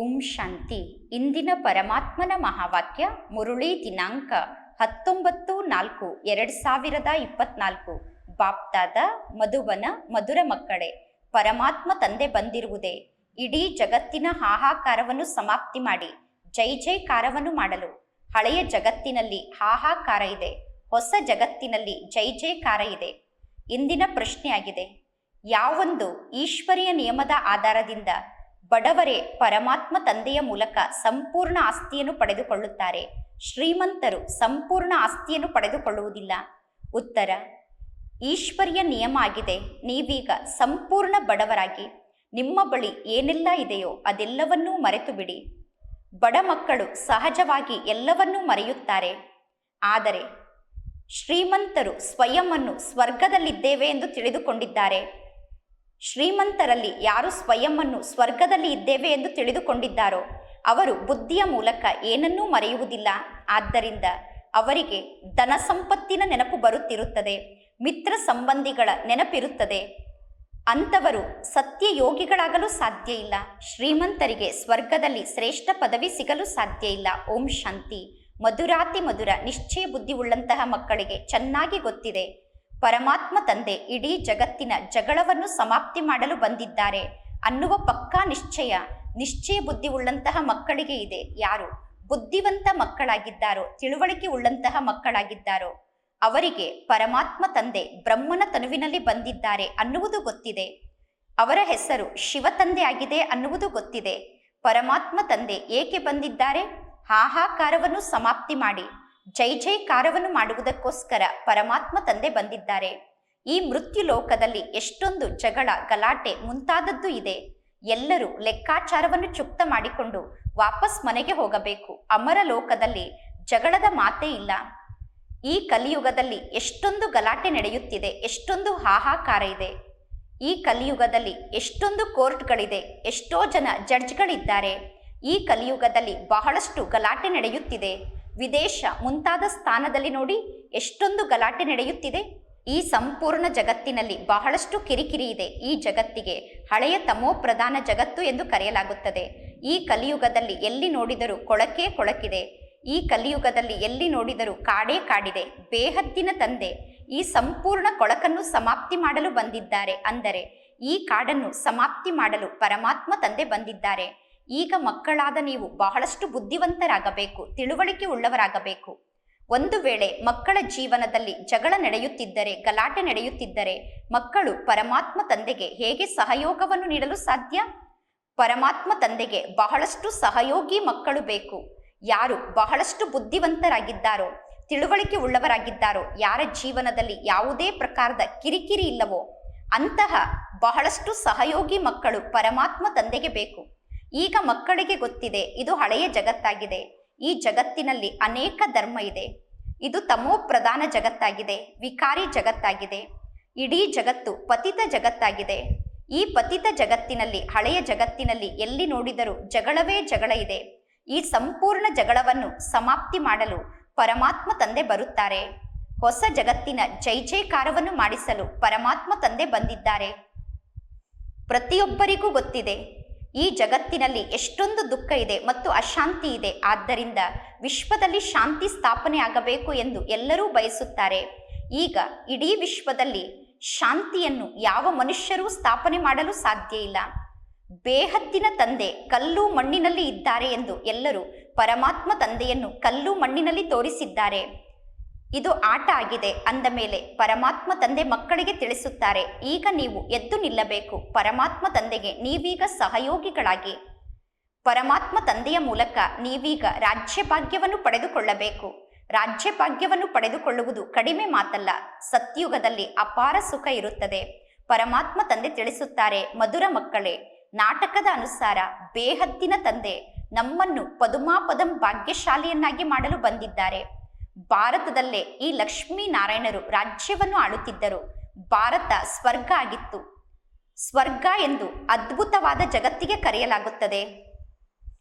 ಓಂ ಶಾಂತಿ. ಇಂದಿನ ಪರಮಾತ್ಮನ ಮಹಾವಾಕ್ಯ ಮುರುಳಿ ದಿನಾಂಕ ಹತ್ತೊಂಬತ್ತು ನಾಲ್ಕು ಎರಡು ಸಾವಿರದ ಇಪ್ಪತ್ನಾಲ್ಕು. ಬಾಪ್ತಾದ, ಮಧುವನ, ಮಧುರ ಮಕ್ಕಳೇ, ಪರಮಾತ್ಮ ತಂದೆ ಬಂದಿರುವುದೇ. ಇಡೀ ಜಗತ್ತಿನ ಹಾಹಾಕಾರವನ್ನು ಸಮಾಪ್ತಿ ಮಾಡಿ, ಜೈ ಜೈಕಾರವನ್ನು ಮಾಡಲು. ಹಳೆಯ ಜಗತ್ತಿನಲ್ಲಿ ಹಾಹಾಕಾರ ಇದೆ, ಹೊಸ ಜಗತ್ತಿನಲ್ಲಿ ಜೈ ಜೈಕಾರ ಇದೆ. ಇಂದಿನ ಪ್ರಶ್ನೆಯಾಗಿದೆ, ಯಾವೊಂದು ಈಶ್ವರಿಯ ನಿಯಮದ ಆಧಾರದಿಂದ ಬಡವರೇ, ಪರಮಾತ್ಮ ತಂದೆಯ ಮೂಲಕ ಸಂಪೂರ್ಣ ಆಸ್ತಿಯನ್ನು ಪಡೆದುಕೊಳ್ಳುತ್ತಾರೆ. ಶ್ರೀಮಂತರು ಸಂಪೂರ್ಣ ಆಸ್ತಿಯನ್ನು ಪಡೆದುಕೊಳ್ಳುವುದಿಲ್ಲ. ಉತ್ತರ, ಈಶ್ವರ್ಯ ನಿಯಮ ಆಗಿದೆ. ನೀವೀಗ ಸಂಪೂರ್ಣ ಬಡವರಾಗಿ, ನಿಮ್ಮ ಬಳಿ ಏನೆಲ್ಲ ಇದೆಯೋ ಅದೆಲ್ಲವನ್ನೂ ಮರೆತು ಬಿಡಿ ಬಡ ಮಕ್ಕಳು ಸಹಜವಾಗಿ ಎಲ್ಲವನ್ನೂ ಮರೆಯುತ್ತಾರೆ. ಆದರೆ, ಶ್ರೀಮಂತರು ಸ್ವಯಂ ಅನ್ನು ಸ್ವರ್ಗದಲ್ಲಿದ್ದೇವೆ ಎಂದು ತಿಳಿದುಕೊಂಡಿದ್ದಾರೆ. ಶ್ರೀಮಂತರಲ್ಲಿ ಯಾರು ಸ್ವಯಂವನ್ನು ಸ್ವರ್ಗದಲ್ಲಿ ಇದ್ದೇವೆ ಎಂದು ತಿಳಿದುಕೊಂಡಿದ್ದಾರೋ, ಅವರು ಬುದ್ಧಿಯ ಮೂಲಕ ಏನನ್ನೂ ಮರೆಯುವುದಿಲ್ಲ. ಆದ್ದರಿಂದ ಅವರಿಗೆ ಧನ ಸಂಪತ್ತಿನ ನೆನಪು ಬರುತ್ತಿರುತ್ತದೆ, ಮಿತ್ರ ಸಂಬಂಧಿಗಳ ನೆನಪಿರುತ್ತದೆ. ಅಂಥವರು ಸತ್ಯ ಯೋಗಿಗಳಾಗಲು ಸಾಧ್ಯ ಇಲ್ಲ. ಶ್ರೀಮಂತರಿಗೆ ಸ್ವರ್ಗದಲ್ಲಿ ಶ್ರೇಷ್ಠ ಪದವಿ ಸಿಗಲು ಸಾಧ್ಯ ಇಲ್ಲ. ಓಂ ಶಾಂತಿ. ಮಧುರಾತಿ ಮಧುರ, ನಿಶ್ಚಯ ಬುದ್ಧಿ ಉಳ್ಳಂತಹ ಮಕ್ಕಳಿಗೆ ಚೆನ್ನಾಗಿ ಗೊತ್ತಿದೆ. ಪರಮಾತ್ಮ ತಂದೆ ಇಡೀ ಜಗತ್ತಿನ ಜಗಳವನ್ನು ಸಮಾಪ್ತಿ ಮಾಡಲು ಬಂದಿದ್ದಾರೆ. ಅನ್ನುವ ಪಕ್ಕಾ ನಿಶ್ಚಯ. ನಿಶ್ಚಯ ಬುದ್ಧಿ ಉಳ್ಳಂತಹ ಮಕ್ಕಳಿಗೆ ಇದೆ. ಯಾರು? ಬುದ್ಧಿವಂತ ಮಕ್ಕಳಾಗಿದ್ದಾರೋ? ತಿಳುವಳಿಕೆ ಉಳ್ಳಂತಹ ಮಕ್ಕಳಾಗಿದ್ದಾರೋ? ಅವರಿಗೆ ಪರಮಾತ್ಮ ತಂದೆ ಬ್ರಹ್ಮನ ತನುವಿನಲ್ಲಿ ಬಂದಿದ್ದಾರೆ ಅನ್ನುವುದು ಗೊತ್ತಿದೆ. ಅವರ ಹೆಸರು ಶಿವ ತಂದೆ ಆಗಿದೆ ಅನ್ನುವುದು ಗೊತ್ತಿದೆ. ಪರಮಾತ್ಮ ತಂದೆ ಏಕೆ ಬಂದಿದ್ದಾರೆ? ಹಾಹಾಕಾರವನ್ನು ಸಮಾಪ್ತಿ ಮಾಡಿ. ಜೈ ಜೈಕಾರವನ್ನು ಮಾಡುವುದಕ್ಕೋಸ್ಕರ ಪರಮಾತ್ಮ ತಂದೆ ಬಂದಿದ್ದಾರೆ. ಈ ಮೃತ್ಯು ಲೋಕದಲ್ಲಿ ಎಷ್ಟೊಂದು ಜಗಳ, ಗಲಾಟೆ ಮುಂತಾದದ್ದು ಇದೆ. ಎಲ್ಲರೂ ಲೆಕ್ಕಾಚಾರವನ್ನು ಚುಕ್ತ ಮಾಡಿಕೊಂಡು ವಾಪಸ್ ಮನೆಗೆ ಹೋಗಬೇಕು. ಅಮರ ಲೋಕದಲ್ಲಿ ಜಗಳದ ಮಾತೇ ಇಲ್ಲ. ಈ ಕಲಿಯುಗದಲ್ಲಿ ಎಷ್ಟೊಂದು ಗಲಾಟೆ ನಡೆಯುತ್ತಿದೆ, ಎಷ್ಟೊಂದು ಹಾಹಾಕಾರ ಇದೆ. ಈ ಕಲಿಯುಗದಲ್ಲಿ ಎಷ್ಟೊಂದು ಕೋರ್ಟ್ಗಳಿದೆ, ಎಷ್ಟೋ ಜನ ಜಡ್ಜ್ಗಳಿದ್ದಾರೆ. ಈ ಕಲಿಯುಗದಲ್ಲಿ ಬಹಳಷ್ಟು ಗಲಾಟೆ ನಡೆಯುತ್ತಿದೆ. ವಿದೇಶ ಮುಂತಾದ ಸ್ಥಾನದಲ್ಲಿ ನೋಡಿ ಎಷ್ಟೊಂದು ಗಲಾಟೆ ನಡೆಯುತ್ತಿದೆ. ಈ ಸಂಪೂರ್ಣ ಜಗತ್ತಿನಲ್ಲಿ ಬಹಳಷ್ಟು ಕಿರಿಕಿರಿ ಇದೆ. ಈ ಜಗತ್ತಿಗೆ ಹಳೆಯ ತಮೋ ಪ್ರಧಾನ ಜಗತ್ತು ಎಂದು ಕರೆಯಲಾಗುತ್ತದೆ. ಈ ಕಲಿಯುಗದಲ್ಲಿ ಎಲ್ಲಿ ನೋಡಿದರೂ ಕೊಳಕೆ ಕೊಳಕಿದೆ. ಈ ಕಲಿಯುಗದಲ್ಲಿ ಎಲ್ಲಿ ನೋಡಿದರೂ ಕಾಡೇ ಕಾಡಿದೆ. ಬೇಹದ್ದಿನ ತಂದೆ ಈ ಸಂಪೂರ್ಣ ಕೊಳಕನ್ನು ಸಮಾಪ್ತಿ ಮಾಡಲು ಬಂದಿದ್ದಾರೆ. ಅಂದರೆ ಈ ಕಾಡನ್ನು ಸಮಾಪ್ತಿ ಮಾಡಲು ಪರಮಾತ್ಮ ತಂದೆ ಬಂದಿದ್ದಾರೆ. ಈಗ ಮಕ್ಕಳಾದ ನೀವು ಬಹಳಷ್ಟು ಬುದ್ಧಿವಂತರಾಗಬೇಕು ತಿಳುವಳಿಕೆ ಉಳ್ಳವರಾಗಬೇಕು ಒಂದು ವೇಳೆ ಮಕ್ಕಳ ಜೀವನದಲ್ಲಿ ಜಗಳ ನಡೆಯುತ್ತಿದ್ದರೆ, ಗಲಾಟೆ ನಡೆಯುತ್ತಿದ್ದರೆ, ಮಕ್ಕಳು ಪರಮಾತ್ಮ ತಂದೆಗೆ ಹೇಗೆ ಸಹಯೋಗವನ್ನು ನೀಡಲು ಸಾಧ್ಯ? ಪರಮಾತ್ಮ ತಂದೆಗೆ ಬಹಳಷ್ಟು ಸಹಯೋಗಿ ಮಕ್ಕಳು ಬೇಕು. ಯಾರು ಬಹಳಷ್ಟು ಬುದ್ಧಿವಂತರಾಗಿದ್ದಾರೋ ತಿಳುವಳಿಕೆ ಉಳ್ಳವರಾಗಿದ್ದಾರೋ ಯಾರ ಜೀವನದಲ್ಲಿ ಯಾವುದೇ ಪ್ರಕಾರದ ಕಿರಿಕಿರಿ ಇಲ್ಲವೋ, ಅಂತಹ ಬಹಳಷ್ಟು ಸಹಯೋಗಿ ಮಕ್ಕಳು ಪರಮಾತ್ಮ ತಂದೆಗೆ ಬೇಕು. ಈಗ ಮಕ್ಕಳಿಗೆ ಗೊತ್ತಿದೆ, ಇದು ಹಳೆಯ ಜಗತ್ತಾಗಿದೆ. ಈ ಜಗತ್ತಿನಲ್ಲಿ ಅನೇಕ ಧರ್ಮ ಇದೆ. ಇದು ತಮೋ ಪ್ರಧಾನ ಜಗತ್ತಾಗಿದೆ, ವಿಕಾರಿ ಜಗತ್ತಾಗಿದೆ. ಇಡೀ ಜಗತ್ತು ಪತಿತ ಜಗತ್ತಾಗಿದೆ. ಈ ಪತಿತ ಜಗತ್ತಿನಲ್ಲಿ, ಹಳೆಯ ಜಗತ್ತಿನಲ್ಲಿ ಎಲ್ಲಿ ನೋಡಿದರೂ ಜಗಳವೇ ಜಗಳ ಇದೆ. ಈ ಸಂಪೂರ್ಣ ಜಗಳವನ್ನು ಸಮಾಪ್ತಿ ಮಾಡಲು ಪರಮಾತ್ಮ ತಂದೆ ಬರುತ್ತಾರೆ. ಹೊಸ ಜಗತ್ತಿನ ಜೈ ಜೈಕಾರವನ್ನು ಮಾಡಿಸಲು ಪರಮಾತ್ಮ ತಂದೆ ಬಂದಿದ್ದಾರೆ. ಪ್ರತಿಯೊಬ್ಬರಿಗೂ ಗೊತ್ತಿದೆ ಈ ಜಗತ್ತಿನಲ್ಲಿ ಎಷ್ಟೊಂದು ದುಃಖ ಇದೆ ಮತ್ತು ಅಶಾಂತಿ ಇದೆ. ಆದ್ದರಿಂದ ವಿಶ್ವದಲ್ಲಿ ಶಾಂತಿ ಸ್ಥಾಪನೆ ಆಗಬೇಕು ಎಂದು ಎಲ್ಲರೂ ಬಯಸುತ್ತಾರೆ. ಈಗ ಇಡೀ ವಿಶ್ವದಲ್ಲಿ ಶಾಂತಿಯನ್ನು ಯಾವ ಮನುಷ್ಯರೂ ಸ್ಥಾಪನೆ ಮಾಡಲು ಸಾಧ್ಯ ಇಲ್ಲ. ಬೇಹದ್ದಿನ ತಂದೆ ಕಲ್ಲು ಮಣ್ಣಿನಲ್ಲಿ ಇದ್ದಾರೆ ಎಂದು ಎಲ್ಲರೂ ಪರಮಾತ್ಮ ತಂದೆಯನ್ನು ಕಲ್ಲು ಮಣ್ಣಿನಲ್ಲಿ ತೋರಿಸಿದ್ದಾರೆ. ಇದು ಆಟ ಆಗಿದೆ ಅಂದ ಮೇಲೆ ಪರಮಾತ್ಮ ತಂದೆ ಮಕ್ಕಳಿಗೆ ತಿಳಿಸುತ್ತಾರೆ, ಈಗ ನೀವು ಎದ್ದು ನಿಲ್ಲಬೇಕು, ಪರಮಾತ್ಮ ತಂದೆಗೆ ನೀವೀಗ ಸಹಯೋಗಿಗಳಾಗಿ. ಪರಮಾತ್ಮ ತಂದೆಯ ಮೂಲಕ ನೀವೀಗ ರಾಜ್ಯಭಾಗ್ಯವನ್ನು ಪಡೆದುಕೊಳ್ಳಬೇಕು. ರಾಜ್ಯಭಾಗ್ಯವನ್ನು ಪಡೆದುಕೊಳ್ಳುವುದು ಕಡಿಮೆ ಮಾತಲ್ಲ, ಸತ್ಯುಗದಲ್ಲಿ ಅಪಾರ ಸುಖ ಇರುತ್ತದೆ. ಪರಮಾತ್ಮ ತಂದೆ ತಿಳಿಸುತ್ತಾರೆ, ಮಧುರ ಮಕ್ಕಳೇ, ನಾಟಕದ ಅನುಸಾರ ಬೇಹದ್ದಿನ ತಂದೆ, ನಮ್ಮನ್ನು ಪದುಮಾಪದಂ ಭಾಗ್ಯಶಾಲಿಯನ್ನಾಗಿ ಮಾಡಲು ಬಂದಿದ್ದಾರೆ. ಭಾರತದಲ್ಲೇ ಈ ಲಕ್ಷ್ಮೀ ನಾರಾಯಣರು ರಾಜ್ಯವನ್ನು ಆಳುತ್ತಿದ್ದರು. ಭಾರತ ಸ್ವರ್ಗ ಆಗಿತ್ತು. ಸ್ವರ್ಗ ಎಂದು ಅದ್ಭುತವಾದ ಜಗತ್ತಿಗೆ ಕರೆಯಲಾಗುತ್ತದೆ.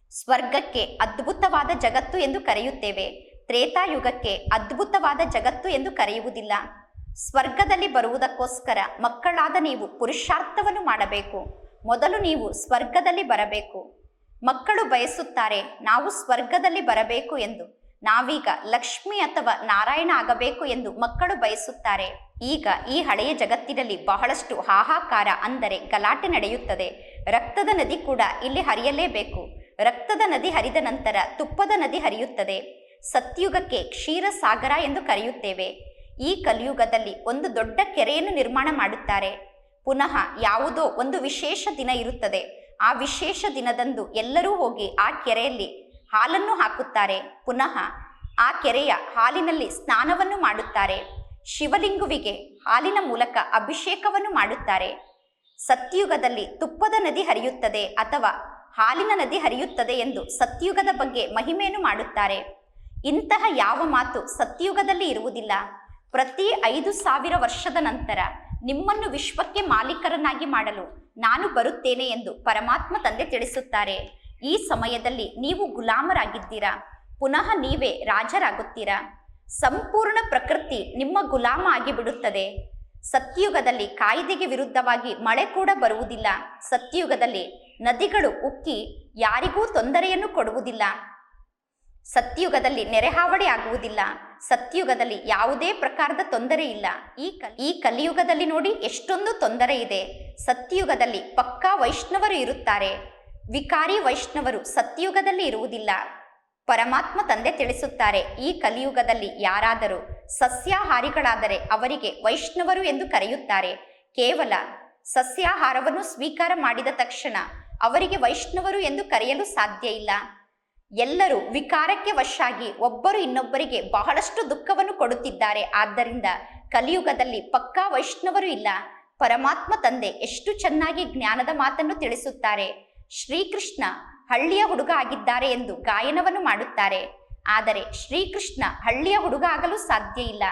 ಸ್ವರ್ಗಕ್ಕೆ ಅದ್ಭುತವಾದ ಜಗತ್ತು ಎಂದು ಕರೆಯುತ್ತೇವೆ. ತ್ರೇತಾಯುಗಕ್ಕೆ ಅದ್ಭುತವಾದ ಜಗತ್ತು ಎಂದು ಕರೆಯುವುದಿಲ್ಲ. ಸ್ವರ್ಗದಲ್ಲಿ ಬರುವುದಕ್ಕೋಸ್ಕರ ಮಕ್ಕಳಾದ ನೀವು ಪುರುಷಾರ್ಥವನ್ನು ಮಾಡಬೇಕು. ಮೊದಲು ನೀವು ಸ್ವರ್ಗದಲ್ಲಿ ಬರಬೇಕು. ಮಕ್ಕಳು ಬಯಸುತ್ತಾರೆ, ನಾವು ಸ್ವರ್ಗದಲ್ಲಿ ಬರಬೇಕು ಎಂದು. ನಾವೀಗ ಲಕ್ಷ್ಮಿ ಅಥವಾ ನಾರಾಯಣ ಆಗಬೇಕು ಎಂದು ಮಕ್ಕಳು ಬಯಸುತ್ತಾರೆ. ಈಗ ಈ ಹಳೆಯ ಜಗತ್ತಿನಲ್ಲಿ ಬಹಳಷ್ಟು ಹಾಹಾಕಾರ ಅಂದರೆ ಗಲಾಟೆ ನಡೆಯುತ್ತದೆ. ರಕ್ತದ ನದಿ ಕೂಡ ಇಲ್ಲಿ ಹರಿಯಲೇಬೇಕು. ರಕ್ತದ ನದಿ ಹರಿದ ನಂತರ ತುಪ್ಪದ ನದಿ ಹರಿಯುತ್ತದೆ. ಸತ್ಯುಗಕ್ಕೆ ಕ್ಷೀರಸಾಗರ ಎಂದು ಕರೆಯುತ್ತೇವೆ. ಈ ಕಲಿಯುಗದಲ್ಲಿ ಒಂದು ದೊಡ್ಡ ಕೆರೆಯನ್ನು ನಿರ್ಮಾಣ ಮಾಡುತ್ತಾರೆ. ಪುನಃ ಯಾವುದೋ ಒಂದು ವಿಶೇಷ ದಿನ ಇರುತ್ತದೆ. ಆ ವಿಶೇಷ ದಿನದಂದು ಎಲ್ಲರೂ ಹೋಗಿ ಆ ಕೆರೆಯಲ್ಲಿ ಹಾಲನ್ನು ಹಾಕುತ್ತಾರೆ. ಪುನಃ ಆ ಕೆರೆಯ ಹಾಲಿನಲ್ಲಿ ಸ್ನಾನವನ್ನು ಮಾಡುತ್ತಾರೆ. ಶಿವಲಿಂಗುವಿಗೆ ಹಾಲಿನ ಮೂಲಕ ಅಭಿಷೇಕವನ್ನು ಮಾಡುತ್ತಾರೆ. ಸತ್ಯುಗದಲ್ಲಿ ತುಪ್ಪದ ನದಿ ಹರಿಯುತ್ತದೆ ಅಥವಾ ಹಾಲಿನ ನದಿ ಹರಿಯುತ್ತದೆ ಎಂದು ಸತ್ಯುಗದ ಬಗ್ಗೆ ಮಹಿಮೆಯನ್ನು ಮಾಡುತ್ತಾರೆ. ಇಂತಹ ಯಾವ ಮಾತು ಸತ್ಯುಗದಲ್ಲಿ ಇರುವುದಿಲ್ಲ. ಪ್ರತಿ ಐದು ಸಾವಿರ ವರ್ಷದ ನಂತರ ನಿಮ್ಮನ್ನು ವಿಶ್ವಕ್ಕೆ ಮಾಲೀಕರನ್ನಾಗಿ ಮಾಡಲು ನಾನು ಬರುತ್ತೇನೆ ಎಂದು ಪರಮಾತ್ಮ ತಂದೆ ತಿಳಿಸುತ್ತಾರೆ. ಈ ಸಮಯದಲ್ಲಿ ನೀವು ಗುಲಾಮರಾಗಿದ್ದೀರಾ? ಪುನಃ ನೀವೇ ರಾಜರಾಗುತ್ತೀರಾ? ಸಂಪೂರ್ಣ ಪ್ರಕೃತಿ ನಿಮ್ಮ ಗುಲಾಮ ಆಗಿಬಿಡುತ್ತದೆ. ಸತ್ಯುಗದಲ್ಲಿ ಕಾಯ್ದೆಗೆ ವಿರುದ್ಧವಾಗಿ ಮಳೆ ಕೂಡ ಬರುವುದಿಲ್ಲ. ಸತ್ಯುಗದಲ್ಲಿ ನದಿಗಳು ಉಕ್ಕಿ ಯಾರಿಗೂ ತೊಂದರೆಯನ್ನು ಕೊಡುವುದಿಲ್ಲ. ಸತ್ಯುಗದಲ್ಲಿ ನೆರೆಹಾವಳಿ ಆಗುವುದಿಲ್ಲ. ಸತ್ಯುಗದಲ್ಲಿ ಯಾವುದೇ ಪ್ರಕಾರದ ತೊಂದರೆ ಇಲ್ಲ. ಈ ಕಲಿ, ಈ ಕಲಿಯುಗದಲ್ಲಿ ನೋಡಿ ಎಷ್ಟೊಂದು ತೊಂದರೆ ಇದೆ. ಸತ್ಯುಗದಲ್ಲಿ ಪಕ್ಕಾ ವೈಷ್ಣವರು ಇರುತ್ತಾರೆ. ವಿಕಾರಿ ವೈಷ್ಣವರು ಸತ್ಯುಗದಲ್ಲಿ ಇರುವುದಿಲ್ಲ. ಪರಮಾತ್ಮ ತಂದೆ ತಿಳಿಸುತ್ತಾರೆ, ಈ ಕಲಿಯುಗದಲ್ಲಿ ಯಾರಾದರೂ ಸಸ್ಯಾಹಾರಿಗಳಾದರೆ ಅವರಿಗೆ ವೈಷ್ಣವರು ಎಂದು ಕರೆಯುತ್ತಾರೆ. ಕೇವಲ ಸಸ್ಯಾಹಾರವನ್ನು ಸ್ವೀಕಾರ ಮಾಡಿದ ತಕ್ಷಣ ಅವರಿಗೆ ವೈಷ್ಣವರು ಎಂದು ಕರೆಯಲು ಸಾಧ್ಯ ಇಲ್ಲ. ಎಲ್ಲರೂ ವಿಕಾರಕ್ಕೆ ವಶಾಗಿ ಒಬ್ಬರು ಇನ್ನೊಬ್ಬರಿಗೆ ಬಹಳಷ್ಟು ದುಃಖವನ್ನು ಕೊಡುತ್ತಿದ್ದಾರೆ. ಆದ್ದರಿಂದ ಕಲಿಯುಗದಲ್ಲಿ ಪಕ್ಕಾ ವೈಷ್ಣವರು ಇಲ್ಲ. ಪರಮಾತ್ಮ ತಂದೆ ಎಷ್ಟು ಚೆನ್ನಾಗಿ ಜ್ಞಾನದ ಮಾತನ್ನು ತಿಳಿಸುತ್ತಾರೆ. ಶ್ರೀಕೃಷ್ಣ ಹಳ್ಳಿಯ ಹುಡುಗ ಆಗಿದ್ದಾರೆ ಎಂದು ಗಾಯನವನ್ನು ಮಾಡುತ್ತಾರೆ. ಆದರೆ ಶ್ರೀಕೃಷ್ಣ ಹಳ್ಳಿಯ ಹುಡುಗ ಆಗಲು ಸಾಧ್ಯ ಇಲ್ಲ.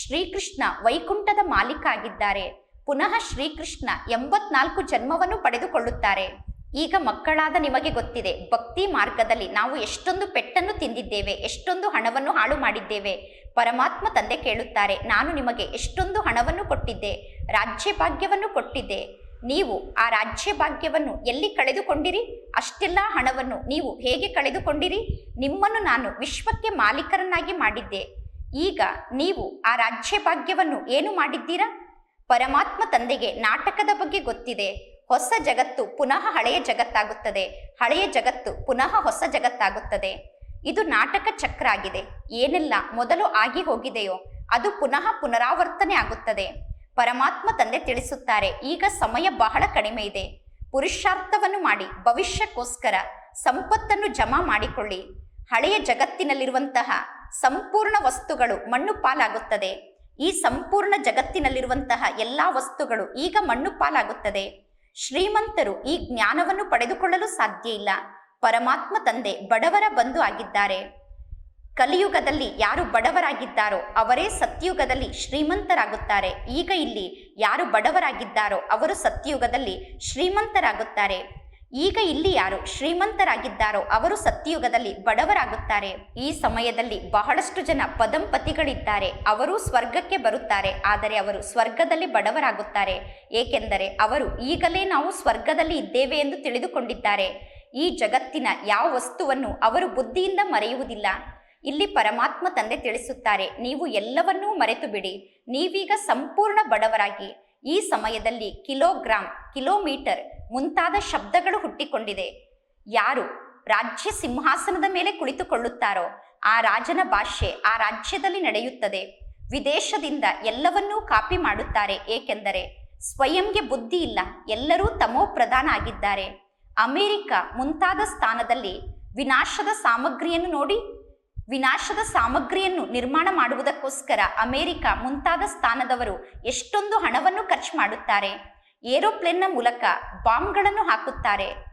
ಶ್ರೀಕೃಷ್ಣ ವೈಕುಂಠದ ಮಾಲೀಕ ಆಗಿದ್ದಾರೆ. ಪುನಃ ಶ್ರೀಕೃಷ್ಣ ಎಂಬತ್ನಾಲ್ಕು ಜನ್ಮವನ್ನು ಪಡೆದುಕೊಳ್ಳುತ್ತಾರೆ. ಈಗ ಮಕ್ಕಳಾದ ನಿಮಗೆ ಗೊತ್ತಿದೆ, ಭಕ್ತಿ ಮಾರ್ಗದಲ್ಲಿ ನಾವು ಎಷ್ಟೊಂದು ಪೆಟ್ಟನ್ನು ತಿಂದಿದ್ದೇವೆ, ಎಷ್ಟೊಂದು ಹಣವನ್ನು ಹಾಳು ಮಾಡಿದ್ದೇವೆ. ಪರಮಾತ್ಮ ತಂದೆ ಕೇಳುತ್ತಾರೆ, ನಾನು ನಿಮಗೆ ಎಷ್ಟೊಂದು ಹಣವನ್ನು ಕೊಟ್ಟಿದ್ದೆ ರಾಜ್ಯ ಭಾಗ್ಯವನ್ನು ಕೊಟ್ಟಿದ್ದೆ. ನೀವು ಆ ರಾಜ್ಯ ಭಾಗ್ಯವನ್ನು ಎಲ್ಲಿ ಕಳೆದುಕೊಂಡಿರಿ? ಅಷ್ಟೆಲ್ಲ ಹಣವನ್ನು ನೀವು ಹೇಗೆ ಕಳೆದುಕೊಂಡಿರಿ? ನಿಮ್ಮನ್ನು ನಾನು ವಿಶ್ವಕ್ಕೆ ಮಾಲೀಕರನ್ನಾಗಿ ಮಾಡಿದ್ದೆ. ಈಗ ನೀವು ಆ ರಾಜ್ಯ ಭಾಗ್ಯವನ್ನು ಏನು ಮಾಡಿದ್ದೀರಾ? ಪರಮಾತ್ಮ ತಂದೆಗೆ ನಾಟಕದ ಬಗ್ಗೆ ಗೊತ್ತಿದೆ. ಹೊಸ ಜಗತ್ತು ಪುನಃ ಹಳೆಯ ಜಗತ್ತಾಗುತ್ತದೆ. ಹಳೆಯ ಜಗತ್ತು ಪುನಃ ಹೊಸ ಜಗತ್ತಾಗುತ್ತದೆ. ಇದು ನಾಟಕ ಚಕ್ರ ಆಗಿದೆ. ಏನೆಲ್ಲ ಮೊದಲು ಆಗಿ ಹೋಗಿದೆಯೋ ಅದು ಪುನಃ ಪುನರಾವರ್ತನೆ ಆಗುತ್ತದೆ. ಪರಮಾತ್ಮ ತಂದೆ ತಿಳಿಸುತ್ತಾರೆ, ಈಗ ಸಮಯ ಬಹಳ ಕಡಿಮೆ ಇದೆ. ಪುರುಷಾರ್ಥವನ್ನು ಮಾಡಿ, ಭವಿಷ್ಯಕ್ಕೋಸ್ಕರ ಸಂಪತ್ತನ್ನು ಜಮಾ ಮಾಡಿಕೊಳ್ಳಿ. ಹಳೆಯ ಜಗತ್ತಿನಲ್ಲಿರುವಂತಹ ಸಂಪೂರ್ಣ ವಸ್ತುಗಳು ಮಣ್ಣು ಪಾಲಾಗುತ್ತದೆ. ಈ ಸಂಪೂರ್ಣ ಜಗತ್ತಿನಲ್ಲಿರುವಂತಹ ಎಲ್ಲಾ ವಸ್ತುಗಳು ಈಗ ಮಣ್ಣು ಪಾಲಾಗುತ್ತದೆ. ಶ್ರೀಮಂತರು ಈ ಜ್ಞಾನವನ್ನು ಪಡೆದುಕೊಳ್ಳಲು ಸಾಧ್ಯ ಇಲ್ಲ. ಪರಮಾತ್ಮ ತಂದೆ ಬಡವರ ಬಂಧು ಆಗಿದ್ದಾರೆ. ಕಲಿಯುಗದಲ್ಲಿ ಯಾರು ಬಡವರಾಗಿದ್ದಾರೋ ಅವರೇ ಸತ್ಯುಗದಲ್ಲಿ ಶ್ರೀಮಂತರಾಗುತ್ತಾರೆ. ಈಗ ಇಲ್ಲಿ ಯಾರು ಬಡವರಾಗಿದ್ದಾರೋ ಅವರು ಸತ್ಯುಗದಲ್ಲಿ ಶ್ರೀಮಂತರಾಗುತ್ತಾರೆ. ಈಗ ಇಲ್ಲಿ ಯಾರು ಶ್ರೀಮಂತರಾಗಿದ್ದಾರೋ ಅವರು ಸತ್ಯಯುಗದಲ್ಲಿ ಬಡವರಾಗುತ್ತಾರೆ. ಈ ಸಮಯದಲ್ಲಿ ಬಹಳಷ್ಟು ಜನ ಪದಂಪತಿಗಳಿದ್ದಾರೆ. ಅವರು ಸ್ವರ್ಗಕ್ಕೆ ಬರುತ್ತಾರೆ, ಆದರೆ ಅವರು ಸ್ವರ್ಗದಲ್ಲಿ ಬಡವರಾಗುತ್ತಾರೆ. ಏಕೆಂದರೆ ಅವರು ಈಗಲೇ ನಾವು ಸ್ವರ್ಗದಲ್ಲಿ ಇದ್ದೇವೆ ಎಂದು ತಿಳಿದುಕೊಂಡಿದ್ದಾರೆ. ಈ ಜಗತ್ತಿನ ಯಾವ ವಸ್ತುವನ್ನು ಅವರು ಬುದ್ಧಿಯಿಂದ ಮರೆಯುವುದಿಲ್ಲ. ಇಲ್ಲಿ ಪರಮಾತ್ಮ ತಂದೆ ತಿಳಿಸುತ್ತಾರೆ, ನೀವು ಎಲ್ಲವನ್ನೂ ಮರೆತು ಬಿಡಿ ನೀವೀಗ ಸಂಪೂರ್ಣ ಬಡವರಾಗಿ. ಈ ಸಮಯದಲ್ಲಿ ಕಿಲೋಗ್ರಾಂ, ಕಿಲೋಮೀಟರ್ ಮುಂತಾದ ಶಬ್ದಗಳು ಹುಟ್ಟಿಕೊಂಡಿದೆ. ಯಾರು ರಾಜ್ಯ ಸಿಂಹಾಸನದ ಮೇಲೆ ಕುಳಿತುಕೊಳ್ಳುತ್ತಾರೋ, ಆ ರಾಜನ ಭಾಷೆ ಆ ರಾಜ್ಯದಲ್ಲಿ ನಡೆಯುತ್ತದೆ. ವಿದೇಶದಿಂದ ಎಲ್ಲವನ್ನೂ ಕಾಪಿ ಮಾಡುತ್ತಾರೆ, ಏಕೆಂದರೆ ಸ್ವಯಂಗೆ ಬುದ್ಧಿ ಇಲ್ಲ, ಎಲ್ಲರೂ ತಮೋ ಪ್ರಧಾನ ಆಗಿದ್ದಾರೆ. ಅಮೆರಿಕ ಮುಂತಾದ ಸ್ಥಾನದಲ್ಲಿ ವಿನಾಶದ ಸಾಮಗ್ರಿಯನ್ನು ನೋಡಿ ವಿನಾಶದ ಸಾಮಗ್ರಿಯನ್ನು ನಿರ್ಮಾಣ ಮಾಡುವುದಕ್ಕೋಸ್ಕರ ಅಮೆರಿಕ ಮುಂತಾದ ಸ್ಥಾನದವರು ಎಷ್ಟೊಂದು ಹಣವನ್ನು ಖರ್ಚು ಮಾಡುತ್ತಾರೆ. ಏರೋಪ್ಲೇನ್ನ ಮೂಲಕ ಬಾಂಬ್ಗಳನ್ನು ಹಾಕುತ್ತಾರೆ.